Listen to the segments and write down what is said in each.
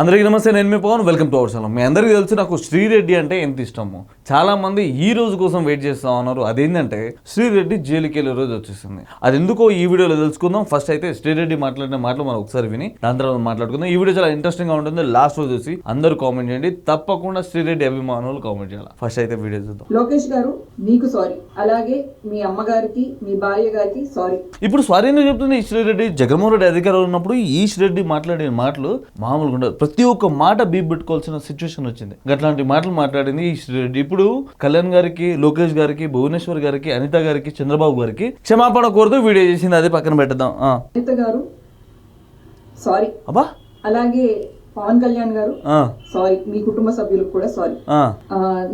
అందరికీ నమస్తే నేను మీ Pavan. Welcome to our channel. మీ అందరికీ తెలుసు నాకు శ్రీరెడ్డి అంటే ఎంత ఇష్టము. చాలా మంది ఈ రోజు కోసం వెయిట్ చేస్తా ఉన్నారు. అదేంటంటే శ్రీరెడ్డి జైలుకి వెళ్ళే రోజు వచ్చేసింది. అది ఎందుకో ఈ వీడియోలో తెలుసుకుందాం. ఫస్ట్ అయితే శ్రీరెడ్డి మాట్లాడిన మాటలు మనం ఒకసారి విని దాని తర్వాత మాట్లాడుకుందాం. ఈ వీడియో చాలా ఇంట్రెస్టింగ్గా ఉంటుంది. లాస్ట్ రోజు చూసి అందరూ కామెంట్ చేయండి. తప్పకుండా శ్రీరెడ్డి అభిమానులు కామెంట్ చేయాలి. ఫస్ట్ అయితే వీడియో చూద్దాం. లోకేష్ గారు మీకు సారీ అలాగే మీ అమ్మగారికి మీ భార్య గారికి సారీ ఇప్పుడు సారీ చెప్తుంది? ఈ శ్రీరెడ్డి జగన్మోహన్ రెడ్డి అధికారంలో ఉన్నప్పుడు ఈ శ్రీరెడ్డి మాట్లాడిన మాటలు మామూలుగా ఉండదు ప్రతి ఒక్క మాట బీప్ పెట్టుకోవాల్సిన సిచ్యువేషన్ వచ్చింది. అట్లాంటి మాటలు మాట్లాడింది ఇప్పుడు కళ్యాణ్ గారికి లోకేష్ గారికి భువనేశ్వర్ గారికి అనిత గారికి చంద్రబాబు గారికి క్షమాపణ కోరుతూ వీడియో చేసింది. అది పక్కన పెట్టేద్దాం ఆ. అనిత గారు సారీ. అబ్బా! అలాగే పవన్ కళ్యాణ్ గారు సారీ. మీ కుటుంబ సభ్యులకు కూడా సారీ.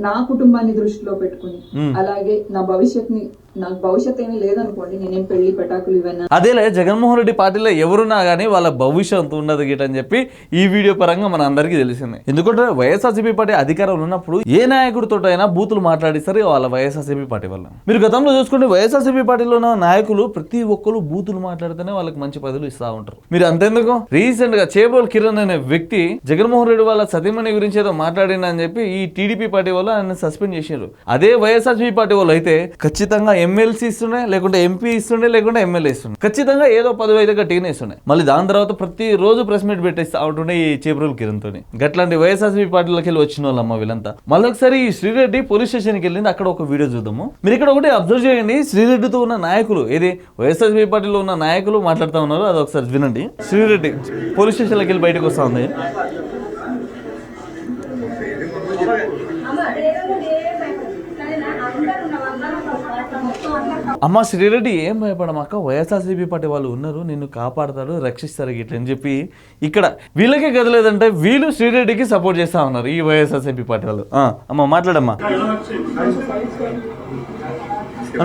నా కుటుంబాన్ని దృష్టిలో పెట్టుకుని. అలాగే నా భవిష్యత్ని నాకు భవిష్యత్ ఏమీ లేదనుకోండి నేనేం పెళ్ళి పెటాకులు ఇవన్నీ అదేలే జగన్మోహన్ రెడ్డి పార్టీలో ఎవరున్నా కానీ వాళ్ళ భవిష్యత్తు ఉండదు గిట్ అని చెప్పి ఈ వీడియో పరంగా మన అందరికీ తెలిసింది. ఎందుకంటే వైఎస్ఆర్సీపీ పార్టీ అధికారంలో ఉన్నప్పుడు ఏ నాయకుడితో అయినా బూతులు మాట్లాడిస్తారు వాళ్ళ వైఎస్ఆర్సీపీ పార్టీ వల్ల. మీరు గతంలో చూసుకుంటే వైఎస్ఆర్సీపీ పార్టీలో ఉన్న నాయకులు ప్రతి ఒక్కరు బూతులు మాట్లాడితేనే వాళ్ళకి మంచి పదవులు ఇస్తా ఉంటారు. మీరు అంతెందుకు? రీసెంట్గా చేబోల్ కిరణ్ అనే వ్యక్తి జగన్మోహన్ రెడ్డి వాళ్ళ సతీమణి గురించి ఏదో మాట్లాడిందని చెప్పి ఈ టీడీపీ పార్టీ వాళ్ళు ఆయన సస్పెండ్ చేశారు అదే వైఎస్ఆర్సీపీ పార్టీ వాళ్ళు అయితే ఖచ్చితంగా ఎమ్మెల్సీ ఇస్తున్నాయి లేకుంటే ఎంపీ ఇస్తుండే లేకుంటే ఎమ్మెల్యే ఇస్తుండే. ఖచ్చితంగా ఏదో పదవి అయితే గట్టిగానే ఇస్తుండే. మళ్ళీ దాని తర్వాత ప్రతి రోజు ప్రెస్ మీట్ పెట్టేస్తా ఉంటుండే ఈ చేపరుల కిరణ్ తోని గట్లాంటి వైఎస్ఆర్సీపీ పార్టీలోకి వెళ్ళి వచ్చిన వాళ్ళమ్మ వీళ్ళంతా. మళ్ళీ ఒకసారి ఈ శ్రీరెడ్డి పోలీస్ స్టేషన్కి వెళ్ళింది అక్కడ ఒక వీడియో చూద్దాము. మీరు ఇక్కడ ఒకటి అబ్జర్వ్ చేయండి శ్రీరెడ్డితో ఉన్న నాయకులు ఏది వైఎస్ఆర్సీపీ పార్టీలో ఉన్న నాయకులు మాట్లాడుతూ ఉన్నారు అది ఒకసారి వినండి. శ్రీరెడ్డి పోలీస్ స్టేషన్లోకి వెళ్ళి బయటకు వస్తా ఉంది. అమ్మ శ్రీరెడ్డి ఏం భయపడమాక? వైఎస్ఆర్సీపీ పార్టీ వాళ్ళు ఉన్నారు నిన్ను కాపాడతాడు రక్షిస్తారు గిట్ల అని చెప్పి ఇక్కడ వీళ్ళకే గదలేదంటే వీళ్ళు శ్రీరెడ్డికి సపోర్ట్ చేస్తా ఉన్నారు ఈ వైఎస్ఆర్సీపీ పార్టీ వాళ్ళు. అమ్మ మాట్లాడమ్మా.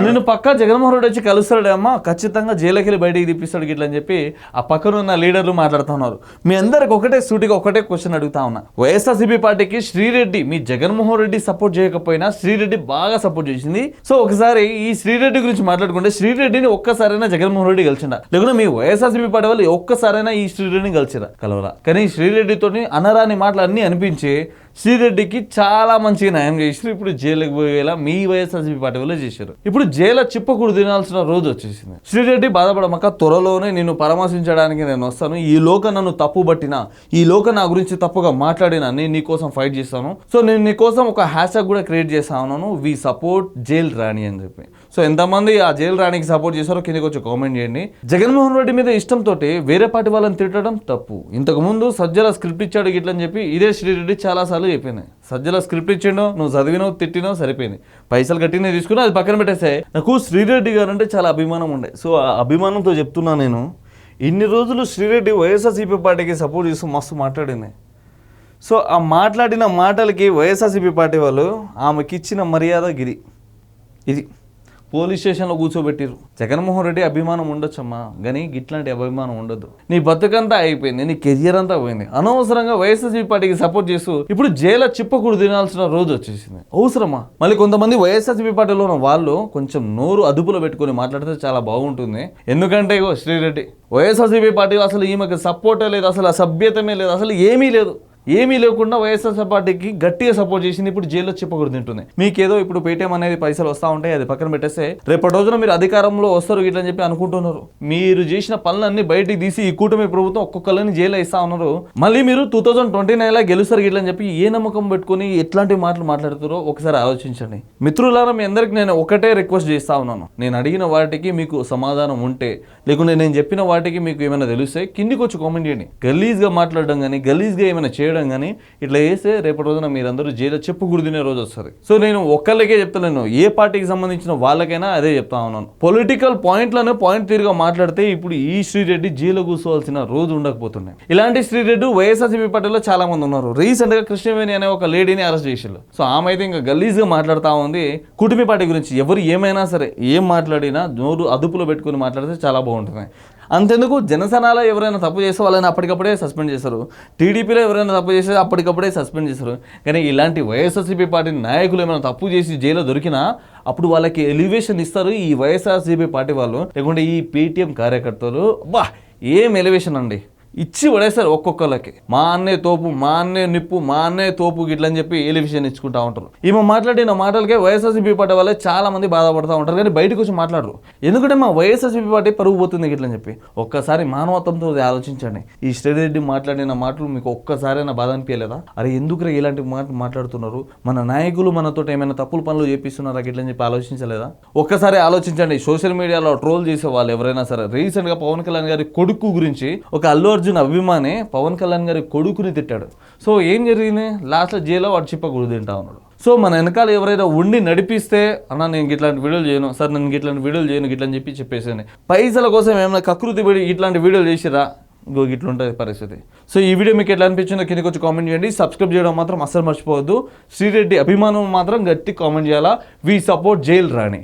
నేను పక్కా జగన్మోహన్ రెడ్డి వచ్చి కలుస్తాడేమో అమ్మ. ఖచ్చితంగా జైలుకి వెళ్ళి బయటికి తిప్పిస్తాడు గిట్ల అని చెప్పి ఆ పక్కన ఉన్న లీడర్లు మాట్లాడుతున్నారు మీ అందరికి ఒకటే సూటిగా ఒకటే క్వశ్చన్ అడుగుతా ఉన్నా. వైఎస్ఆర్సీపీ పార్టీకి శ్రీరెడ్డి మీ జగన్మోహన్ రెడ్డి సపోర్ట్ చేయకపోయినా శ్రీరెడ్డి బాగా సపోర్ట్ చేసింది. సో ఒకసారి ఈ శ్రీరెడ్డి గురించి మాట్లాడుకుంటే శ్రీరెడ్డిని ఒక్కసారైనా జగన్మోహన్ రెడ్డి కలిసిండా? లేకుంటే మీ వైఎస్ఆర్సీపీ పార్టీ వాళ్ళు ఒక్కసారైనా ఈ శ్రీరెడ్డిని కలిసిరా? కలవరా? కానీ శ్రీరెడ్డితో అనరాని మాటలు అన్నీ అనిపించి శ్రీరెడ్డికి చాలా మంచిగా న్యాయం చేశారు ఇప్పుడు జైలుకి పోయేలా మీ వైఎస్ఆర్సీపీ పార్టీ వల్ల చేశారు ఇప్పుడు జైలు చిప్పకుడు తినాల్సిన రోజు వచ్చేసింది. శ్రీరెడ్డి బాధపడమక త్వరలోనే నిన్ను పరామర్శించడానికి నేను వస్తాను. ఈ లోక నన్ను తప్పు పట్టినా ఈ లోక నా గురించి తప్పుగా మాట్లాడినా నేను నీ కోసం ఫైట్ చేస్తాను. సో నేను నీ కోసం ఒక హ్యాష్ ట్యాగ్ కూడా క్రియేట్ చేస్తా ఉన్నాను. వి సపోర్ట్ జైల్ రాణి అని చెప్పి. సో ఎంతమంది ఆ జైలు రాణికి సపోర్ట్ చేశారో కిందకి వచ్చి కామెంట్ చేయండి. జగన్మోహన్ రెడ్డి మీద ఇష్టంతో వేరే పార్టీ వాళ్ళని తిట్టడం తప్పు. ఇంతకు ముందు సజ్జల స్క్రిప్ట్ ఇచ్చాడు గిట్లని చెప్పి ఇదే శ్రీరెడ్డి చాలా సార్లు చెప్పింది. సజ్జల స్క్రిప్ట్ ఇచ్చిండో నువ్వు చదివినో తిట్టినో సరిపోయింది. పైసలు కట్టినా తీసుకున్నా అది పక్కన పెట్టేస్తే నాకు శ్రీరెడ్డి గారు అంటే చాలా అభిమానం ఉండే. సో ఆ అభిమానంతో చెప్తున్నా నేను ఇన్ని రోజులు శ్రీరెడ్డి వైఎస్ఆర్సీపీ పార్టీకి సపోర్ట్ చేస్తూ మస్తు మాట్లాడింది. సో ఆ మాట్లాడిన మాటలకి వైఎస్ఆర్సీపీ పార్టీ వాళ్ళు ఆమెకిచ్చిన మర్యాద గిరి. ఇది. పోలీస్ స్టేషన్లో కూర్చోబెట్టిరు. జగన్మోహన్ రెడ్డి అభిమానం ఉండొచ్చమ్మా కానీ ఇట్లాంటి అభిమానం ఉండదు నీ బతుకంతా అయిపోయింది నీ కెరియర్ అంతా పోయింది. అనవసరంగా వైఎస్ఆర్సీపీ పార్టీకి సపోర్ట్ చేస్తూ ఇప్పుడు జైల్లో చిప్పకూడు తినాల్సిన రోజు వచ్చేసింది. అవసరమా? మళ్ళీ కొంతమంది వైఎస్ఆర్సీపీ పార్టీలో ఉన్న వాళ్ళు కొంచెం నోరు అదుపులో పెట్టుకొని మాట్లాడితే చాలా బాగుంటుంది. ఎందుకంటే ఇగో శ్రీరెడ్డి వైఎస్ఆర్సీపీ పార్టీలో అసలు ఈమెకు సపోర్టే లేదు అసలు అసభ్యతమే లేదు అసలు ఏమీ లేదు. ఏమీ లేకుండా వైఎస్ఆర్సీ పార్టీకి గట్టిగా సపోర్ట్ చేసింది ఇప్పుడు జైల్లో చెప్పకూడదు తింటుంది. మీకేదో ఇప్పుడు పేటీఎం అనేది పైసలు వస్తూ ఉంటాయి అది పక్కన పెట్టేస్తే రేపటి రోజున మీరు అధికారంలో వస్తారు ఇట్లా అని చెప్పి అనుకుంటున్నారు. మీరు చేసిన పనులన్నీ బయటికి తీసి ఈ కూటమి ప్రభుత్వం ఒక్కొక్కరిని జైల్లో ఇస్తా ఉన్నారు. మళ్ళీ మీరు టూ థౌజండ్ ట్వంటీ నైన్లో గెలుస్తారు ఇట్లా అని చెప్పి ఏ నమ్మకం పెట్టుకొని ఎట్లాంటి మాటలు మాట్లాడుతారో ఒకసారి ఆలోచించండి. మిత్రులారా మీ అందరికి నేను ఒకటే రిక్వెస్ట్ చేస్తా ఉన్నాను. నేను అడిగిన వాటికి మీకు సమాధానం ఉంటే లేకుంటే నేను చెప్పిన వాటికి మీకు ఏమైనా తెలిస్తే కిందికి వచ్చి కామెంట్ చేయండి. గలీజ్గా మాట్లాడడం కానీ గలీజ్గా ఏమైనా చేయడం కానీ ఇట్లా చేస్తే రేపటి రోజున మీరందరూ జైలు చెప్పు గుర్తునే రోజు వస్తుంది. సో నేను ఒక్కళ్ళకే చెప్తలేను ఏ పార్టీకి సంబంధించిన వాళ్ళకైనా అదే చెప్తా ఉన్నాను. పొలిటికల్ పాయింట్లను పాయింట్ తీరుగా మాట్లాడితే ఇప్పుడు ఈ శ్రీరెడ్డి జైలు కూర్చోవాల్సిన రోజు ఉండకపోతున్నాయి ఇలాంటి శ్రీరెడ్డి వైఎస్ఆర్సీపీ పార్టీలో చాలా మంది ఉన్నారు. రీసెంట్గా కృష్ణవేణి అనే ఒక లేడీని అరెస్ట్ చేసారు సో ఆమె అయితే ఇంకా గలీజ్గా మాట్లాడుతూ ఉంది. కుటుంబ పార్టీ గురించి ఎవరు ఏమైనా సరే ఏం మాట్లాడినా నోరు అదుపులో పెట్టుకుని మాట్లాడితే చాలా బాగుంటుంది. అంతెందుకు జనసేనలో ఎవరైనా తప్పు చేస్తే వాళ్ళని అప్పటికప్పుడే సస్పెండ్ చేస్తారు టీడీపీలో ఎవరైనా తప్పు చేస్తే అప్పటికప్పుడే సస్పెండ్ చేస్తారు కానీ ఇలాంటి వైఎస్ఆర్సీపీ పార్టీ నాయకులు ఏమైనా తప్పు చేసి జైల్లో దొరికినా అప్పుడు వాళ్ళకి ఎలివేషన్ ఇస్తారు ఈ వైఎస్ఆర్సీపీ పార్టీ వాళ్ళు. లేకుంటే ఈ పేటీఎం కార్యకర్తలు. బా ఏం ఎలివేషన్ అండి? ఇచ్చి పడేస్తారు ఒక్కొక్కరికి మా అన్నే తోపు మా అన్నే నిప్పు మా అన్నే తోపు గిట్లని చెప్పి ఎలివిషన్ ఇచ్చుకుంటా ఉంటారు. ఈమె మాట్లాడిన మాటలకే వైఎస్ఆర్సీపీ పార్టీ వల్ల చాలా మంది బాధపడుతూ ఉంటారు కానీ బయటకు వచ్చి మాట్లాడరు. ఎందుకంటే మా వైఎస్ఆర్సీపీ పార్టీ పరుగు పోతుంది గిట్లని చెప్పి. ఒక్కసారి మానవత్వంతో ఆలోచించండి. ఈ శ్రీరెడ్డి మాట్లాడిన మాటలు మీకు ఒక్కసారైనా బాధ అనిపించలేదా? అరే ఎందుకు ఇలాంటి మాట మాట్లాడుతున్నారు? మన నాయకులు మనతో ఏమైనా తప్పులు పనులు చేపిస్తున్నారా గిట్ల అని చెప్పి ఆలోచించలేదా? ఒక్కసారి ఆలోచించండి. సోషల్ మీడియాలో ట్రోల్ చేసే వాళ్ళు ఎవరైనా సరే రీసెంట్గా పవన్ కళ్యాణ్ గారి కొడుకు గురించి ఒక అల్లు అర్జున్ అభిమాని పవన్ కళ్యాణ్ గారి కొడుకుని తిట్టాడు. సో ఏం జరిగింది? లాస్ట్లో జైల్లో వాడు చిప్ప గుడి తింటా ఉన్నాడు. సో మన వెనకాల ఎవరైనా ఉండి నడిపిస్తే అన్న నేను ఇట్లాంటి వీడియోలు చేయను. సార్ నేను ఇట్లాంటి వీడియోలు చేయను ఇట్లా చెప్పి చెప్పేసాను పైసల కోసం ఏమైనా కకృతి పడి ఇట్లాంటి వీడియోలు చేసిరా ఇంకో ఇట్లా ఉంటుంది పరిస్థితి. సో ఈ వీడియో మీకు ఎట్లా అనిపించిందో కిందకి వచ్చి కామెంట్ చేయండి. సబ్స్క్రైబ్ చేయడం మాత్రం అస్సలు మర్చిపోవద్దు. శ్రీరెడ్డి అభిమానం మాత్రం గట్టి కామెంట్ చేయాలా? We support jail Rani.